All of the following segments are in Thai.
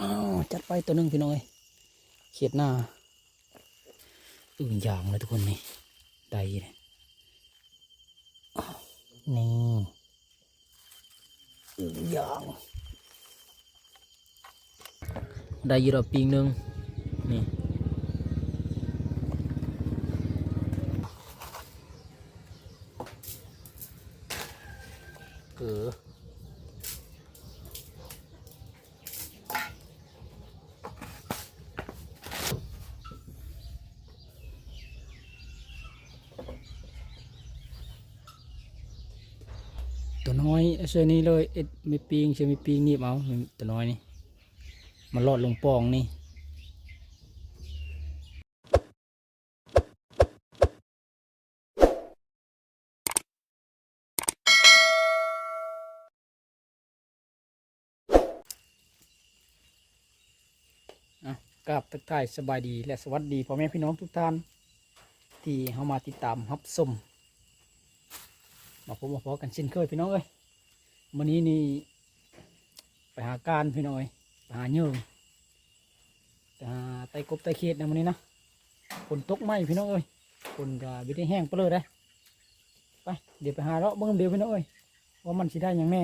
อ้าวจัดไปตัวหนึ่งพี่น้อยเขียดหน้าอื่นอย่างเลยทุกคนนี่ได้เลยอ้าวนี่อื่นอย่างได้ยีรอปีงหนึ่งนี่เออ ตัวน้อยเช่นนี้เลยเอ็ดไม่ปีงเช่ไม่ปีงนี่เอาตัวน้อยนี่มันรอดลงปองนี่อะกราบทักทายสบายดีและสวัสดีพ่อแม่พี่น้องทุกท่าน ที่เข้ามาติดตามรับชมมาพบมาพอกันเช่นเคยพี่น้องเอ้ย วันนี้นี่ไปหาการพี่น้อยไปหาเยื่อไปหาไตกบไตเขียดนะวันนี้นะฝนตกไหมพี่น้องเอ้ยฝนก็วิได้แห้งไปเลยได้ไปเดี๋ยวไปหาเลาะเบิ่งเดี๋ยวพี่น้องเอ้ยว่ามันสิได้อย่างแน่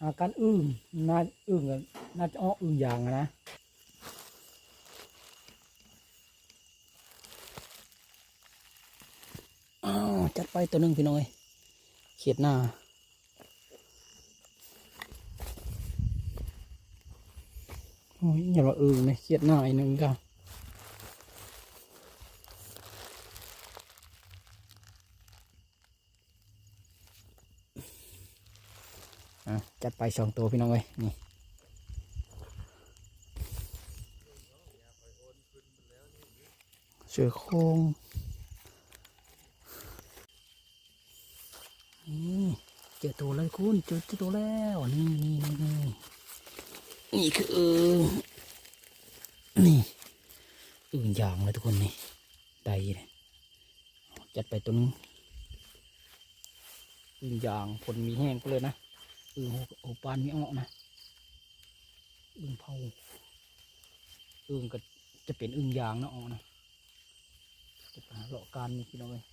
หาการอึ้งน่าอึ้งกันน่าจะอ้ออึ้งอย่างนะอ้าวจัดไปตัวหนึ่งพี่น้อย เขียดหน้า โอ้ยอย่าว่าเออเลยเขียดหน้าอีกหนึ่งก็จัดไปสองตัวพี่น้องเอ้ยนี่เสือโครง นี่ เจอตัวแล้วคุณเจอตัวแล้วนี่นี่นี่นี่นี่คือเออนี่อื่นอย่างเลยทุกคนนี่ได้เลยจัดไปตัวนึงอื่นอย่างผลมีแห้งไปเลยนะอื่นโหโอปานมีอ่อกนะอื่นเผาอื่นก็จะเป็นอื่นอย่างนะออกนะจะหาเลาะการนี่พี่น้องเลย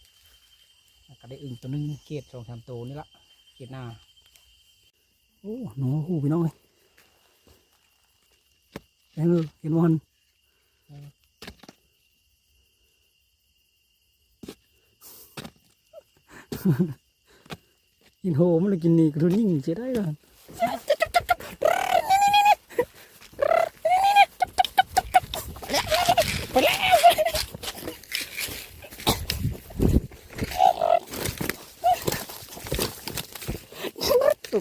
ก็ได้อึ่งตัวนึงเกตสองสามตัวนี่ละ เกตหน้าโอ้หนูหูพี่น้องเลยเห็นมือเห็นมันกินโหมันเลยกินนี่กระทุนยิ่งเสียได้เลย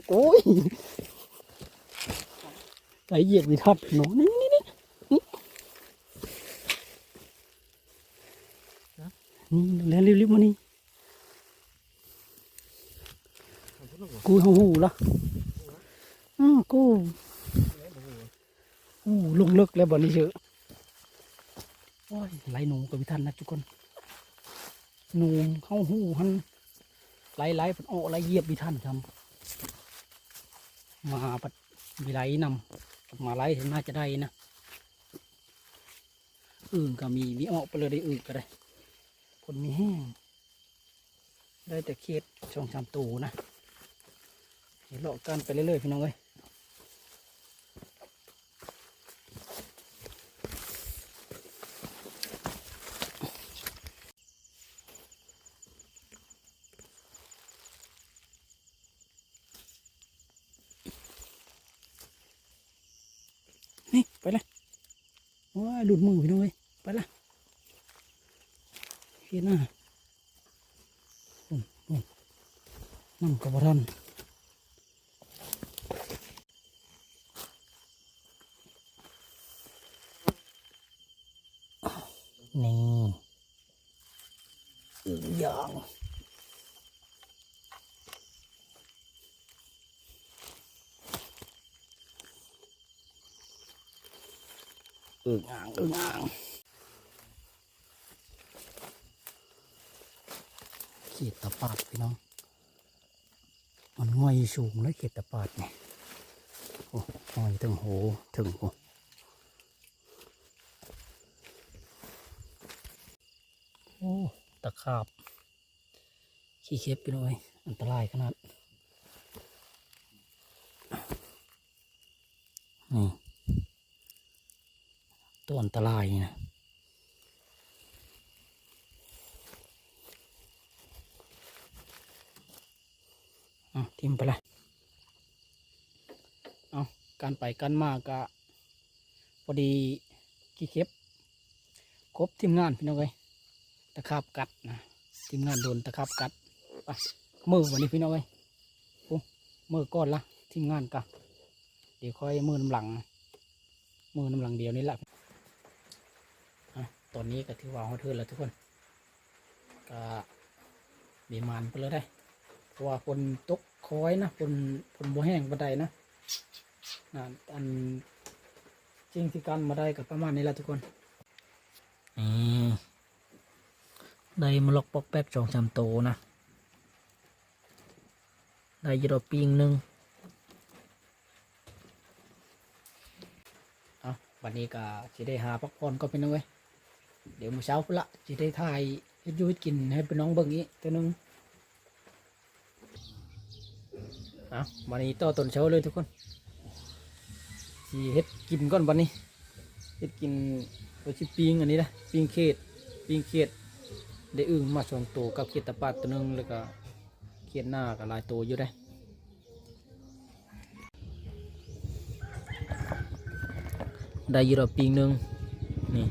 โอ้ยใจเหยียดวิทัดหนูนี่นี่นี่นี่นี่แล้วรีบๆมานี่กูเฮาหูละอ้ากูอู้ลงเลิกแล้วบ่นี้เชอะโอ้ยไหลหนูกับวิทันนะทุกคนหนูเข้าหูหันไหลไหลๆมันออกไหลเหยียบวิทันครับ มาปัดวิไลนำมาไล่เห็น่าจะได้นะอื่นก็มีมีออกไปเลยได้อื่นก็ได้ผลมีแห้งได้แต่เคียดช่องสามตูนะเห็นหลาะกันไปเรื่อยๆพี่น้องเอ้ยนี่ไปละว้าย หลุดมือพี่น้องเอ้ยไปละเห็นหน้านั่งกับทันนี่อึ่าง อึ่งอ่างอึ่งอ่างเขียดตะปาดพี่น้อง มันง่อยสูงเลยเขียดตะปาดเนี่ยโอ้หอยถึงโหถึงโอ้โอ้ตะขาบ ขี้เข็บไปหน่อยอันตรายขนาดนี่ ตัวอันตรายนี่นะเอาทิมไปลยเอาการไปกันมากะพอดีขี้เข็บครบทีมงานพี่น้องเอ้ยตะขาบกัดนะทีมงานโดนตะขาบกัดไปมือวันนี้พี่น้องเอ้ยโอ้มือก้อนละทีมงานกะเดี๋ยวค่อยมือน้ำหลังมือน้ำหลังเดียวนี่แหละ ตอนนี้ก็ถือว่าเขาเทินแล้วทุกคนก็มีมันไปเลยได้เพราะว่าฝนตกคอยนะฝนฝนบัวแห้งบันไดนะนะอันจริงที่กันมาได้กับประมาณนี้แหละทุกคนนี่ได้มาลอกปอกแป๊กสองสามโตนะได้อยีดอกปีงหนึ่งเอาวันนี้ก็จะได้หาพักผ่อนก็เป็นน้องเว้ย เดี๋ยวมื้อเช้าพุ่นละจะได้ถ่ายเฮ็ดอยูเฮ็ดกินให้เป็นน้องเบิ่งอีกตัวนึงเอาวันนี้ต่อต้นเช้าเลยทุกคนสิเฮ็ดกินก่อนวันนี้เฮ็ดกินตัวชิปิงอันนี้นะปิงเขตปิงเขตได้อึ่งมาสองตัวกับเขตตะปัดตัวนึงแล้วก็เขียหน้ากับลายตัวอยู่ได้ได้ยีรอปีงหนึ่งนี่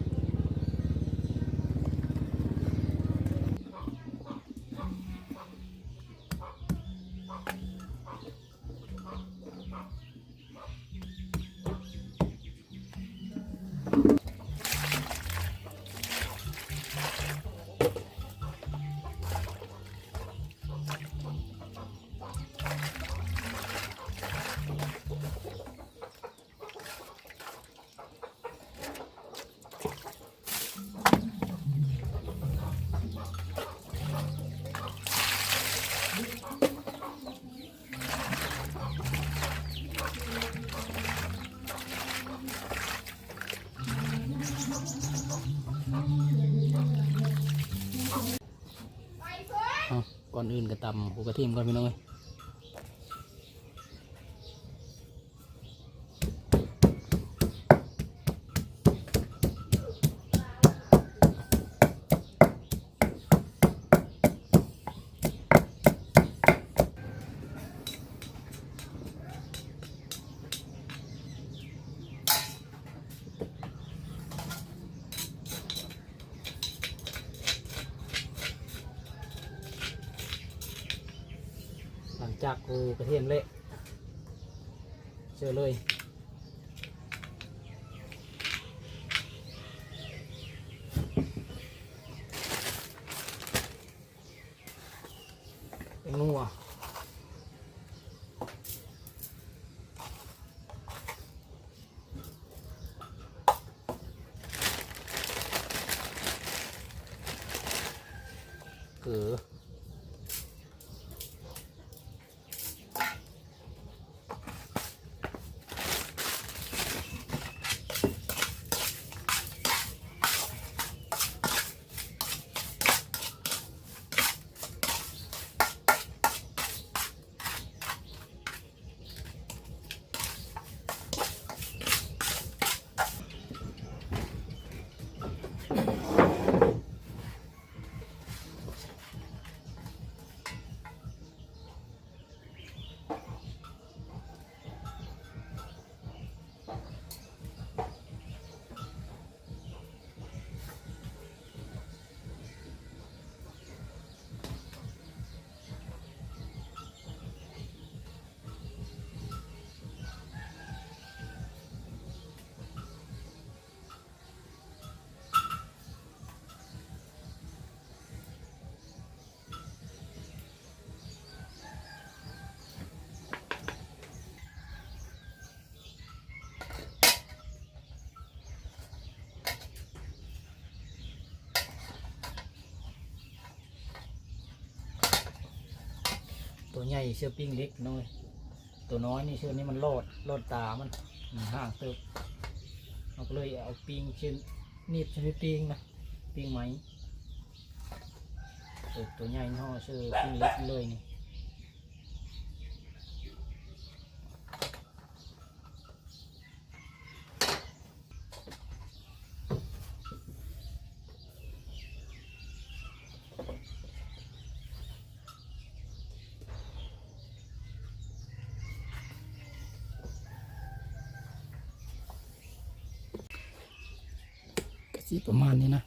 อื่นก็ตำหัวกระเทียมก่อนพี่น้องเอ้ย ลังจากหูกระเทียมเละเจอเลยนัวเกลือ ใหญ่เชื่อปิ้งเล็กน้อย ตัวน้อยนี่เชือกนี้มันโลดโลดตามันห่างเติบเราก็เลยเอาปิ้งเชือกนีบชนิดปิ้งนะปิ้งไหมตัวใหญ่ห่อเชือกปิ้งเล็กเลยนี่ สิประมาณนี้นะ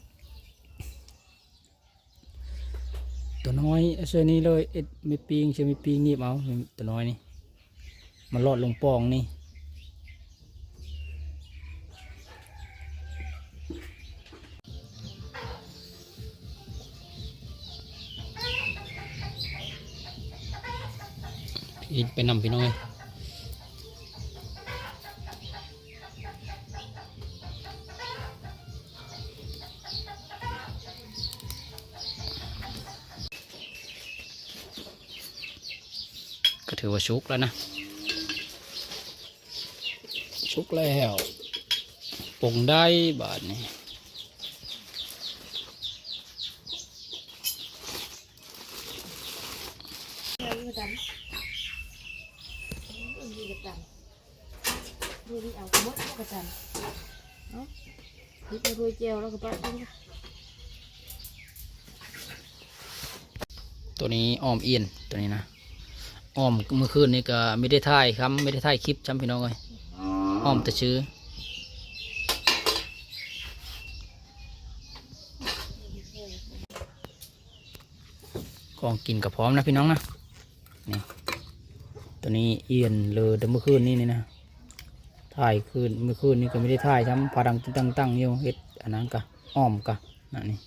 ตัวน้อยเชือนี้เลยเอ็ดไม่ปีงเชือไม่ปีงงีบเอาตัวน้อยนี่มันรอดลงปองนี่พี่ไปนำพี่น้อย ชุกแล้วนะ ชุกแล้วปงได้บานี้ดูนี่เอาหมดกระจันเนาะดูไปดูเจลแล้วก็ปั๊บตัวนี้ออมเอียนตัวนี้นะ อ้อมเมื่อคืนนี่ก็ไม่ได้ถ่ายครับไม่ได้ถ่ายคลิปจำพี่น้องเลยอ้อมแต่ชื่อของกินกับพร้อมนะพี่น้องนะนี่ตัวนี้เอียนเลยแต่เมื่อคืนนี่นี่นะถ่ายคืนเมื่อคืนนี่ก็ไม่ได้ถ่ายทำพาดังตั้งตั้งๆอยู่เฮ็ดอันนั้นกะอ้อมกะนั่นนี่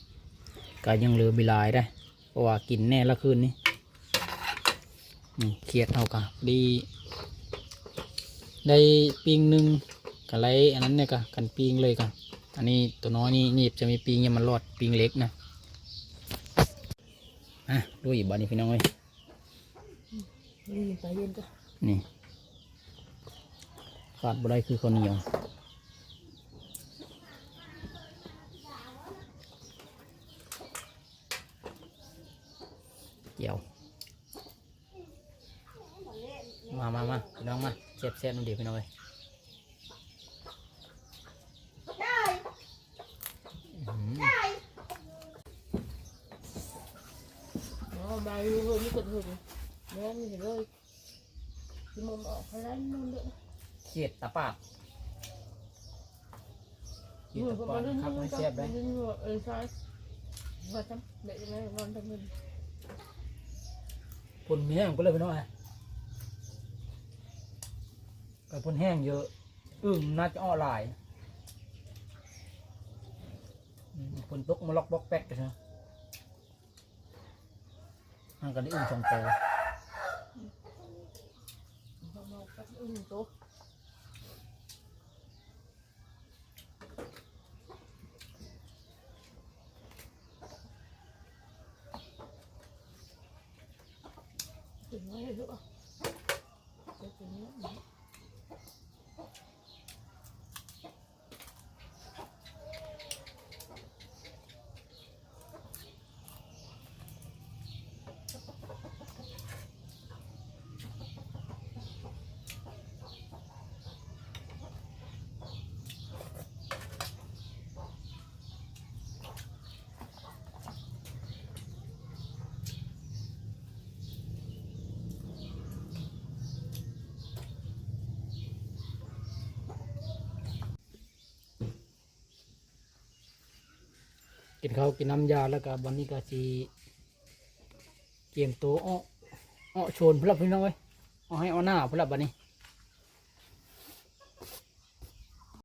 ก็ยังเหลือบิลายได้เพราะว่ากินแน่ละคืนนี้นี่ เครียดเท่ากันดี ได้ปิงหนึ่งกับไรอันนั้นเนี่ยกะกันปิงเลยกะอันนี้ตัวน้อยนี่หนีบจะมีปิงเนี่ยมันรอดปิงเล็กนะอะดูอีกบ้านนี้พี่น้องเอ้ย Đi phải lên cơ นี่ขาดบ่ได้คือข้าวเหนียวเกี่ยว มามามาพี่น้องมาเสียบเสียบน้ำดีพี่น้องเลยอื้อหือ Đó bà đi rồi như cật hưởng Đó như thế rồi Thì mồm ở phải lấy mồm nữa เขียดตะปาดเขียด Người ตะ có ปา bà ด lên ครับ như ไม่ thế เสียบเลย Lên như ở sai Và chăm Để cho nó ngon cho mình พุ่นมีแห้งก็เลยพี่น้องไเอ้ไปพุ่นแห้งเยอะอึ่งน่าจะอ้อหลายพ่นตกมาล็อกบล็อกแป๊กกันนะมันก็ได้อึ่งสองตัว Không mau cắt ưng tốt Đừng nói nữa Để กินข้าวกินน้ำยาแล้วก็วันนี้ก็สีเกียมตัวอ้ออ้อโชนพลับพี่น้องเอ้เอาให้เอาหน้าพลับบันนี้